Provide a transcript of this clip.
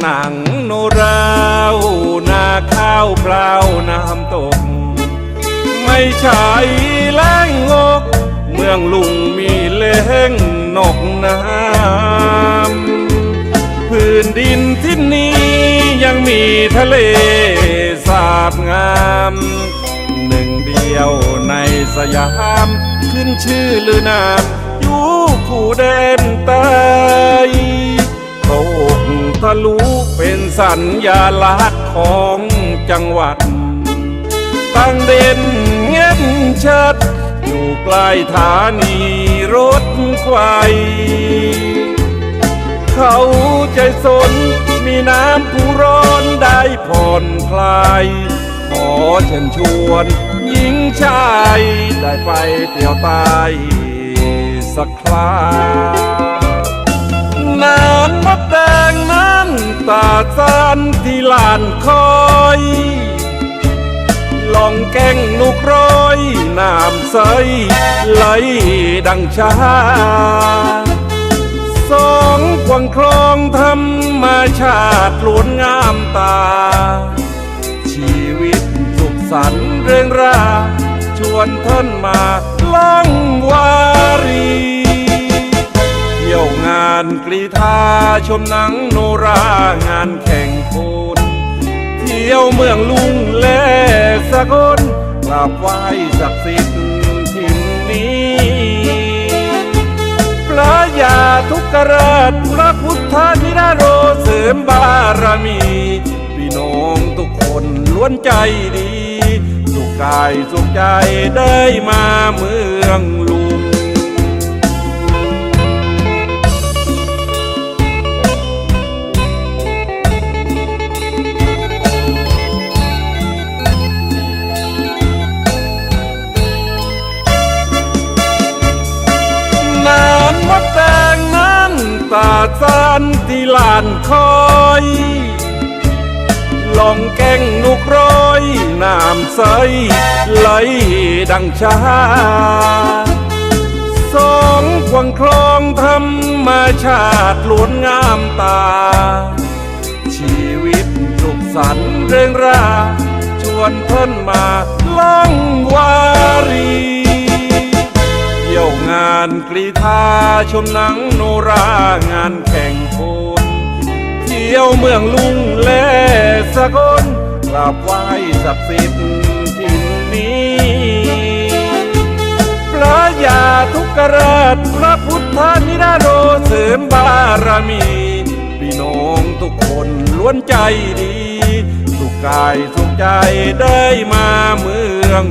หนังโนราวนาข้าวเปล่าน้ำตก ไม่ใช่แล้งงก เมืองลุงมีเล้งนกน้ำพื้นดินที่นี้ยังมีทะเลสาบงามหนึ่งเดียวในสยาม ขึ้นชื่อลือนามอยู่คู่แดนใต้ ลุเป็นสัญญาลักษณ์ของจังหวัด ตั้งเด่นเงี้ยชัด อยู่ใกล้ฐานีรถไฟเขาใจสนมีน้ำผู้ร้อนได้ผ่อนคลาย ขอเชิญชวนหญิงชาย ได้ไปเที่ยวใต้สักครา ตาจานที่ลานคอยลองแก้งนุกร้อยน้ำใสไหลดังชาสองกวางคลองธรรมชาติล้วนงามตา ชีวิตสุขสันต์เริงรา ชวนท่านมาล่องวารีเที่ยวงานกรีธาชมหนังโนราานแข่งโคนเที่ยวเมืองลุงแลสะกลกราบไหว้ศักดิ์สิทธิ์ถิ่นนี้พระยาทุกราชพระพุทธนิรโรเสริมบารมีพี่น้องทุกคนล้วนใจดี สุขกายสุขใจได้มาาจานที่ลานคอย ลองแก้งนุกร้อยน้ำใสไหลดังชาสองกวางคลองธรรมชาติล้วนงามตา ชีวิตสุขสันเริงรา ชวนเพิ่นมาล่องวารีานกรีธาชมหนังโนรางานแข่งโคนเที่ยวเมืองลุงแลสะกลกราบไหว้ศักดิ์สิทธิ์ถิ่นนี้พระยาทุกราชพระพุทธนิรโรเสริมบารมีพี่น้องทุกคนล้วนใจดี สุขกายสุขใจได้มาเมือง